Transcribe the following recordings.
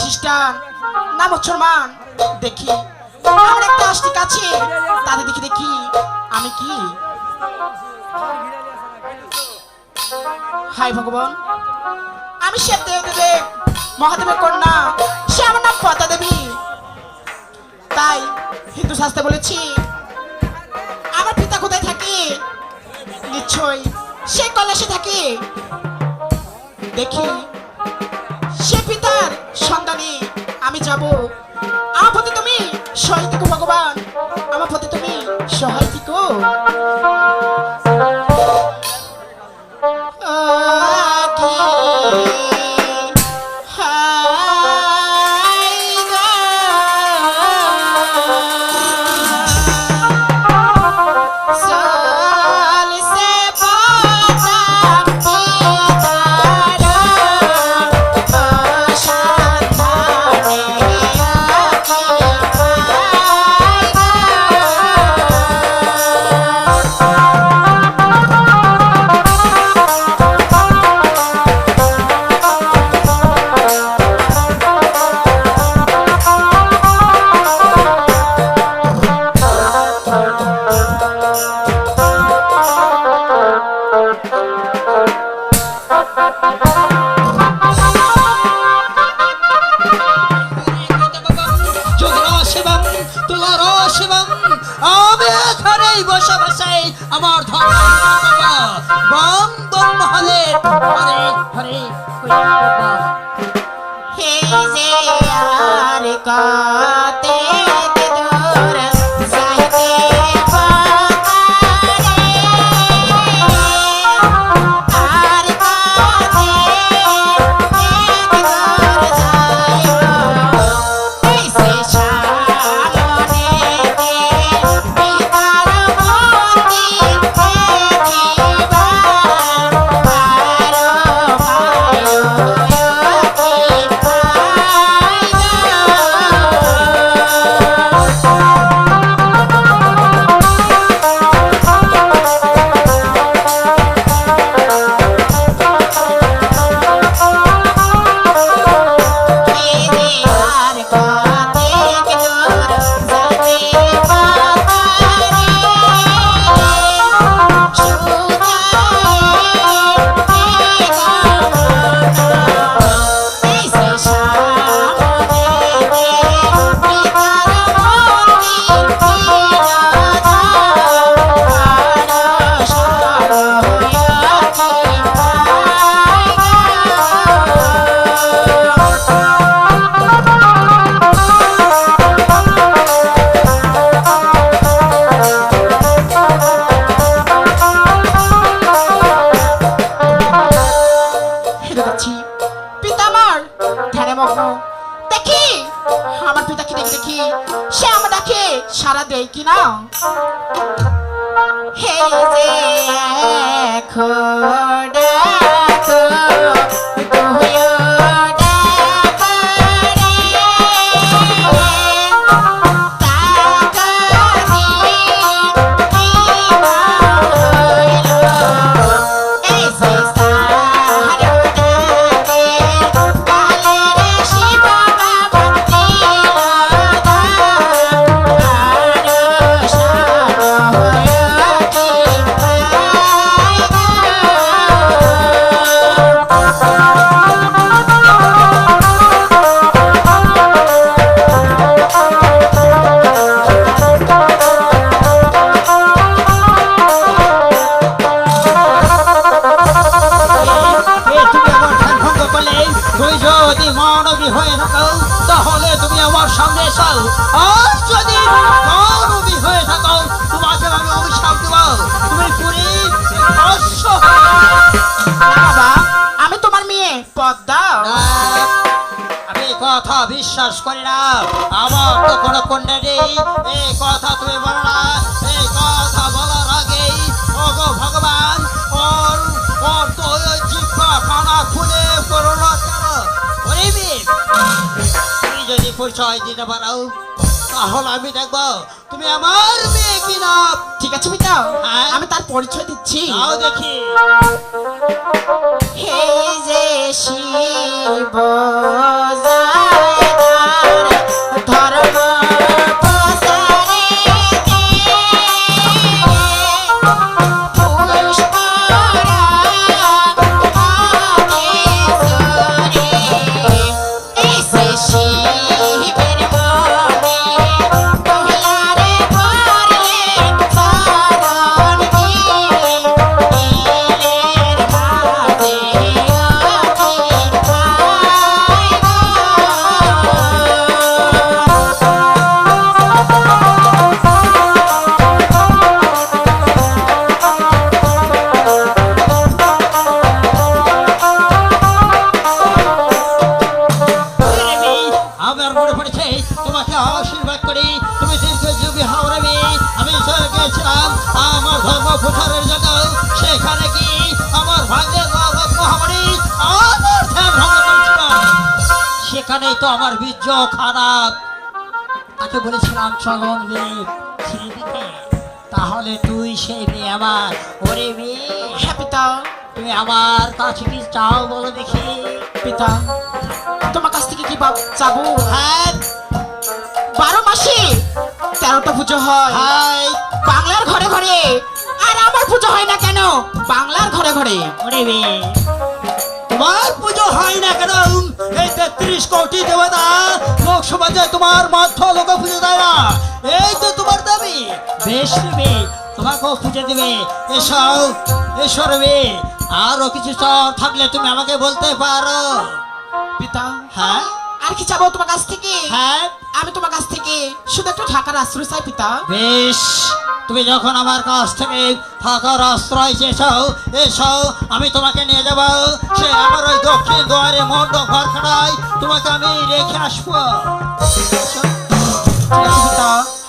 খ্রিস্টান, না মুসলমান, দেখি। আমার একটা আস্তিক আছে, তাদের দেখি দেখি। আমি কি? হাই ভগবান, আমি সে দেব দেব, মহাদেবের কন্যা, সে আমার নাম পতা দেবী। তাই হিন্দু শাস্ত্রে বলেছি, আমার পিতা কোথায় থাকে? নিশ্চয়ই সে কলাসে থাকে। দেখি। পিতার সন্তানে আমি যাব। আমার তুমি সহিত ভগবান। বসে আমার ধর্ম বম বম হলে হরে হরে হে যে আর কাতে হেরে যাচ্ছি। পিতা আমার, ধ্যানে মগ্ন। দেখি, আমার পিতাকে দেখি দেখি। সে আমার ডাকে সারা দেয় কি না হে যে দেখো তুমি আমার সামনে এসো। আর যদি মানবী হয়ে থাকো তোমাকে আমি অভিশাপ দেব। তুমি পুরী অশ্ব বাবা আমি তোমার মেয়ে পদ্মা আমি কথা বিশ্বাস করি না। আমার তো কোনো কন্যা নেই। এই কথা তুমি বলো না। এই কথা বলার আগেই ওগো ভগবান ওর ওর তো জিহ্বা খানা খুলে করোনা তুমি যদি পরিচয় দিতে পারো তাহলে আমি দেখব তুমি আমার মেয়ে কিনা। ঠিক আছে পিতা হ্যাঁ। আমি তার পরিচয় দিচ্ছি। তাও দেখি। হে যে শিব সেখানেই তো আমার বীর্য খারাপ। তাকে বলেছিলাম চলন মেয়ে তাহলে তুই সেই মেয়ে আমার। ওরে মেয়ে হ্যাঁ পিতা। তুমি আমার কাছে কি চাও বলো দেখি। পিতা তোমার কাছ থেকে কি চাবো? হ্যাঁ। বারো মাসে তেরোটা পুজো হয়। বাংলার ঘরে ঘরে। আর আমার পুজো হয় না কেন? বাংলার ঘরে ঘরে। ওরে মেয়ে। তোমার পুজো হয় না কেন? এই তেত্রিশ কোটি দেবতা লোক সমাজে তোমার মাথ লোক পুজো দেয় না এই তো তোমার দাবি। বেশ নেবে তোমাকেও পুজো দেবে। এসব এসো রে আরও কিছু থাকলে তুমি আমাকে বলতে পারো। পিতা হ্যাঁ? আর কি চাবো তোমার কাছ থেকে? হ্যাঁ। আমি তোমার কাছ থেকে শুধু একটু ঢাকার আশ্রয় চাই পিতা। বেশ তুমি যখন আমার কাছ থেকে থাকার আশ্রয় চেয়েছো এসো আমি তোমাকে নিয়ে যাব। সে আমার ওই দক্ষিণ দুয়ারে মন্ড ঘরখানায় তোমাকে আমি রেখে আসব। ঠিক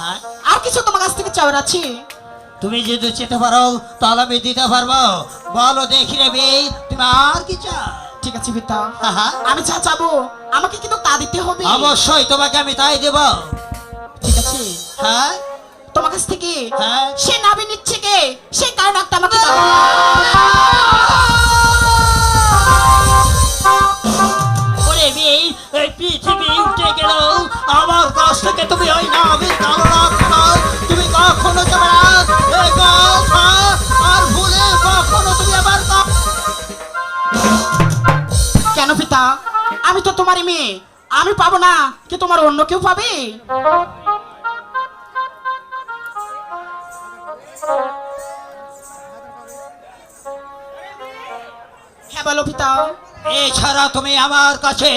হ্যাঁ। আর কিছু তোমার কাছ থেকে চাওয়ার আছে? তুমি যদি চেতে পারো তাহলে আমি দিতে পারব। বলো দেখি রে তুমি আর কি চাও? ঠিক আছে পিতা। আমি যা চাবো আমাকে কিন্তু তা দিতে হবে। অবশ্যই তোমাকে আমি তাই দেব। ঠিক আছে। হ্যাঁ? তোমার কাছ থেকে হ্যাঁ? সে নাবি নিচ্ছে কে? সেই কারণ একটা আমাকে দাও। ওরে এই পৃথিবী উঠে গেল আমার কাছ থেকে তুমি ওই নামের তোমারই মেয়ে আমি পাবো না, কি তোমার অন্য কেউ পাবে? হ্যাঁ বলো এছাড়া তুমি আমার কাছে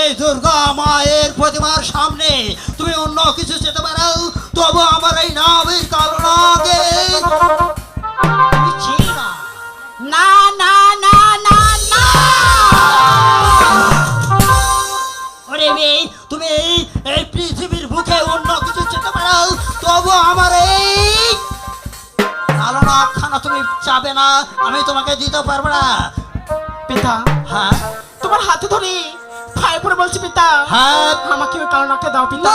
এই দুর্গা মায়ের প্রতিমার সামনে তুমি অন্য কিছু যেতে আমি তোমাকে দিতে পারব না। পিতা হ্যাঁ? তোমার হাতে ধরি ভাই পরে বলছি পিতা। হ্যাঁ? আমাকে কারণ একটা দাও পিতা।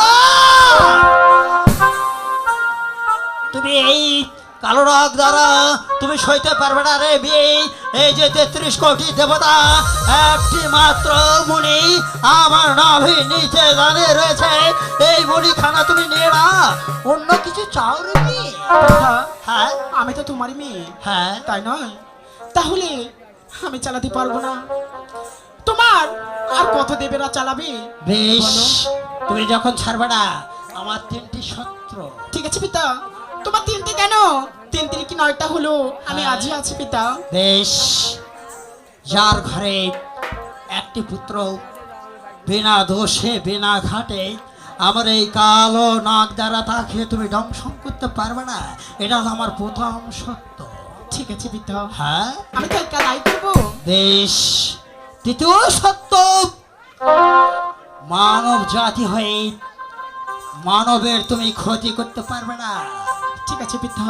কালো দ্বারা তুমি সইতে পারবে না রে বিয়ে। এই যে তেত্রিশ কোটি দেবতা একটি মাত্র মুনি আমার নাভি নিচে দাঁড়িয়ে রয়েছে। এই মুড়িখানা তুমি নিয়ে না অন্য কিছু চাও রে বিয়ে? হ্যাঁ। আমি তো তোমারই মেয়ে। হ্যাঁ। তাই নয়? তাহলে আমি চালাতে পারব না। তোমার আর কত দেবে না চালাবে? বেশ তুমি যখন ছাড়বে না আমার তিনটি শত্রু। ঠিক আছে পিতা। তোমার তিনটে কেন? তিন তিন কি নয়টা হলো? আমি হ্যাঁ। আজই আছি পিতা। বেশ যার ঘরে একটি পুত্র বিনা দোষে বিনা ঘাটে আমার এই কালো নাক দ্বারা তাকে তুমি দংশন করতে পারবে না। এটা আমার প্রথম সত্য। ঠিক আছে পিতা। হ্যাঁ? আমি তো একটা দায়ী করব বেশ দ্বিতীয় সত্য। মানব জাতি হয়ে মানবের তুমি ক্ষতি করতে পারবে না। ঠিক আছে পিতা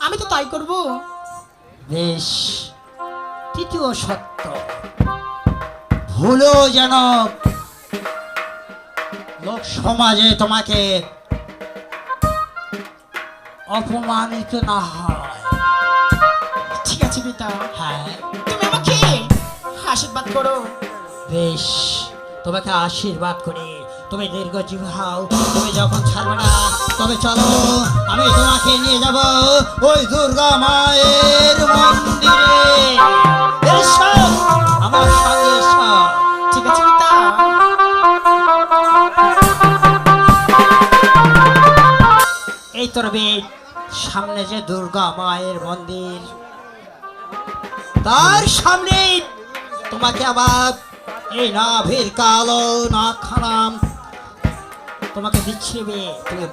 আমি তো তাই করব। বেশ তৃতীয় সত্য। ভুলো যেন লোক সমাজে তোমাকে অপমানিত না হয়। ঠিক আছে পিতা হ্যাঁ। তুমি আমাকে আশীর্বাদ করো। বেশ তোমাকে আশীর্বাদ করি। তুমি দীর্ঘজীব হও, তুমি যখন ছাড়বে না, তবে চলো আমি তোমাকে নিয়ে যাব ওই দুর্গা মায়ের মন্দিরে। আমার সঙ্গে ঠিক আছে এই তোর সামনে যে দুর্গা মায়ের মন্দির, তার সামনে তোমাকে আবার এই নাভের কালো নাক খানাম তোমাকে দিচ্ছি বে তুমি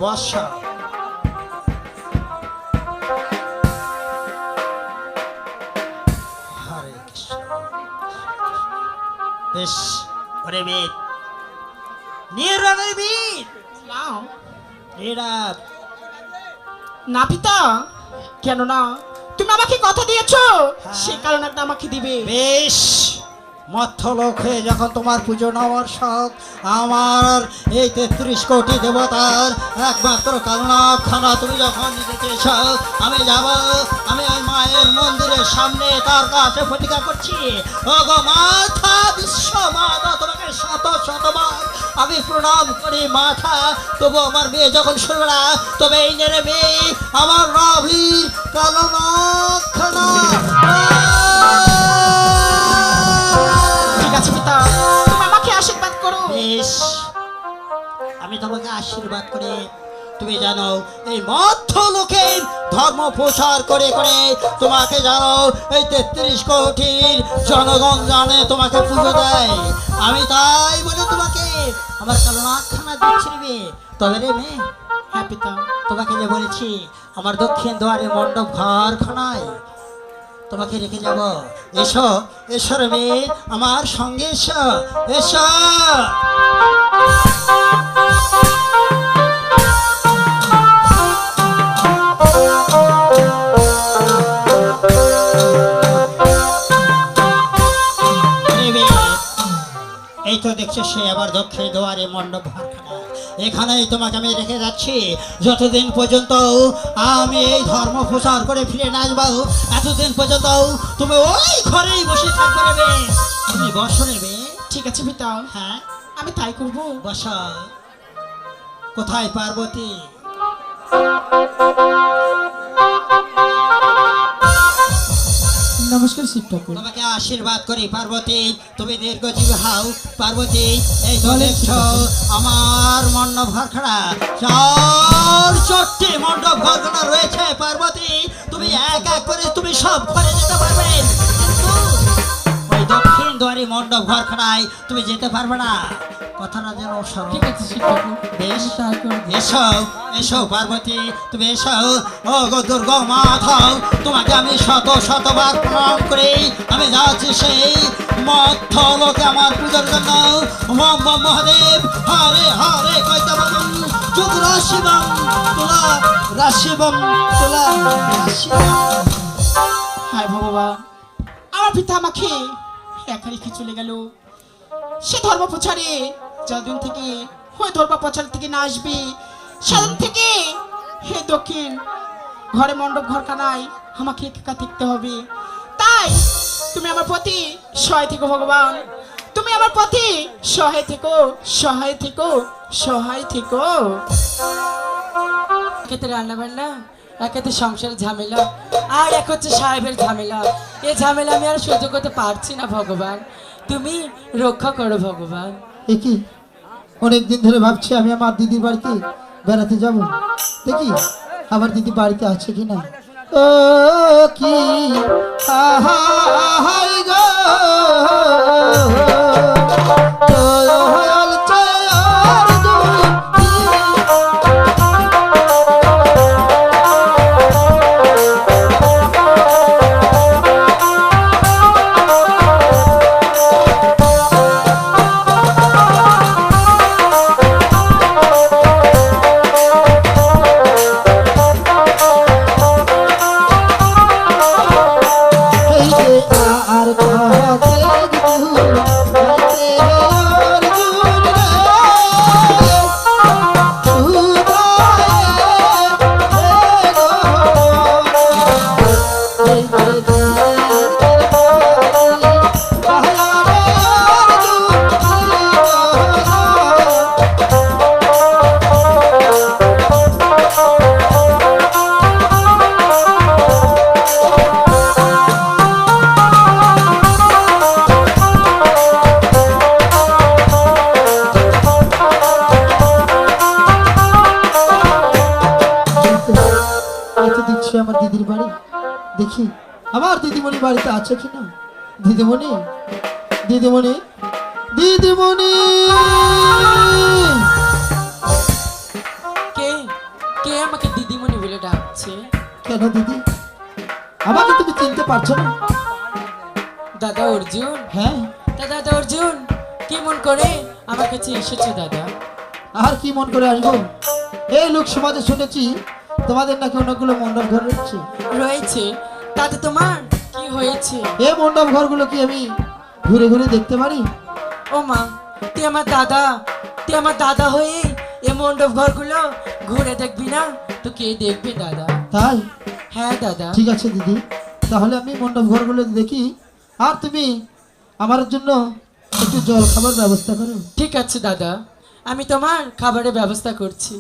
কৃষ্ণ বেশ ওরে বেদ। নির্বীর নাও। নীরব না পিতা কেন না তুমি আমাকে কথা দিয়েছ সে কারণে একটা আমাকে দিবে। বেশ। মধ্য হয়ে যখন তোমার পুজো নেওয়ার শখ, আমার এই তেত্রিশ কোটি দেবতার একমাত্র কারণখানা তুমি যখন নিতে চেয়েছ আমি যাব, আমি ওই মায়ের মন্দিরের সামনে তার কাছে প্রতিজ্ঞা করছি। ও গো মাথা বিশ্ব, মাতা তোমাকে শত, শতবার আমি প্রণাম করি, মাথা। তবু আমার মেয়ে যখন শুনবে না, তবে এই নেড়ে মেয়ে আমার রবির কালনাখানা করো আমি তোমাকে আশীর্বাদ করে তুমি জানো, এই মধ্য লোকের ধর্ম প্রচার করে করে তোমাকে জানো, এই তেত্রিশ কোটির জনগণ জানে তোমাকে পুজো দেয় আমি তাই বলে তোমাকে, আমার কালনাখানা দিচ্ছি রে। তবে রে মেয়ে হ্যাঁ পিতা, তোমাকে যে বলেছি, আমার দক্ষিণ দুয়ারে মণ্ডপ ঘরখানায় তোমাকে রেখে যাব। এসো এসো রে আমার সঙ্গে এসো এসো। এই তো দেখছ সে আবার দক্ষিণ দুয়ারে মণ্ডপ ঘরখানা। এখানেই তোমাকে আমি রেখে যাচ্ছি। যতদিন পর্যন্ত আমি এই ধর্ম প্রচার করে ফিরে না আসব এতদিন পর্যন্ত তুমি ওই ঘরেই বসে থাকবে তুমি বসো নেবে ঠিক আছে পিতা। হ্যাঁ? আমি তাই করব। বসা। কোথায় পার্বতী? নমস্কার শিব ঠাকুর। তোমাকে আশীর্বাদ করি পার্বতী তুমি দীর্ঘজীবী হও। পার্বতী এই দেখছ আমার মণ্ডপ ঘরখানা। চার চট্টি মণ্ডপ ঘরখানা রয়েছে পার্বতী। তুমি এক এক করে তুমি সব করে যেতে পারবে। কিন্তু ওই দক্ষিণ দুয়ারি মণ্ডপ ঘরখানায় তুমি যেতে পারবে না। কথাটা যেন ঠিক আছে ঠাকুর বেশ। এসো এসো পার্বতী তুমি এসো। ও গো দুর্গা মাথাও তোমাকে আমি শত শতবার প্রণাম করি। আমি যাচ্ছি সেই মধ্য লোকে আমার পুজোর জন্য। ওম বম মহাদেব হরে হরে কইতে বলুন চুদ্রা শিবম তুলা রাশিবম তুলা হায় ভগবান আমার পিতা আমাকে একা রেখে চলে গেল। সে ধর্ম প্রচারে যতদিন থেকে ওই ধর্ম প্রচার থেকে না আসবি, সেদিন থেকে হে দক্ষিণ, ঘরে মণ্ডপ, ঘরখানায় আমাকে একা থাকতে হবে। তাই তুমি আমার প্রতি সহায় থেকো ভগবান। তুমি আমার প্রতি সহায় থেকো সহায় থেকো সহায় থেকো। একেতে রান্না বান্না একেতে সংসারের ঝামেলা, আর এক হচ্ছে সাহেবের ঝামেলা। এ ঝামেলা আমি আর সহ্য করতে পারছি না ভগবান। তুমি রক্ষা করো ভগবান। দিন ধরে ভাবছি আমি আমার দিদির বাড়িতে বেড়াতে যাব। দেখি আমার দিদি বাড়িতে আছে কি না ও কি? আহ বাড়িতে আছে কি না? দিদিমণি? দিদিমণি? দিদিমণি! কে? কে আমাকে দিদিমণি বলে ডাকছে? কেন দিদি? আমাকে তুমি চিনতে পারছ না? দাদা অর্জুন? হ্যাঁ। দাদা অর্জুন কেমন করে আমার কাছে এসেছ দাদা? আর কি মন করে আসব? এই লোক সমাজে শুনেছি তোমাদের নাকি অনেকগুলো মণ্ডপ ঘর রয়েছে। রয়েছে। তাতে তোমার? কি হয়েছে? এই মণ্ডপ ঘরগুলো কি আমি ঘুরে ঘুরে দেখতে পারি? ও মা তুই আমার দাদা তুই আমার দাদা হয়ে এ মণ্ডপ ঘরগুলো ঘুরে দেখবি না? তো কে দেখবে দাদা। তাই? হ্যাঁ দাদা। ঠিক আছে দিদি। তাহলে আমি মণ্ডপ ঘরগুলো দেখি। আর তুমি আমার জন্য একটু জল খাবার ব্যবস্থা করো। ঠিক আছে দাদা। আমি তোমার খাবারের ব্যবস্থা করছি।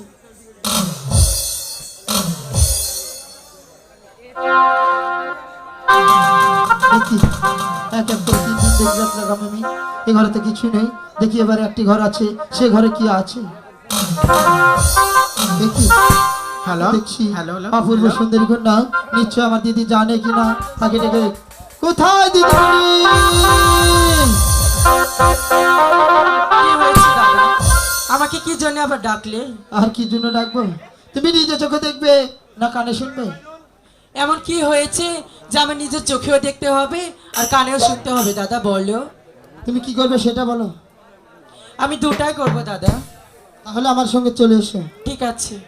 এ ঘরে তো কিছু নেই। দেখি এবারে একটি ঘর আছে। সে ঘরে কি আছে? দেখি। হ্যালো দেখছি হ্যালো হ্যালো অপূর্ব সুন্দরী কন্যা। নিশ্চয় আমার দিদি জানে কিনা তাকে ডেকে কোথায় দাদা? আমাকে কি জন্য আবার ডাকলে? আর কি জন্য ডাকবো? তুমি নিজে চোখে দেখবে না কানে শুনবে? এমন কি হয়েছে যে আমার নিজের চোখেও দেখতে হবে আর কানেও শুনতে হবে? দাদা বলো। তুমি কি করবে সেটা বলো। আমি দুটাই করব দাদা। তাহলে আমার সঙ্গে চলে এসো। ঠিক আছে।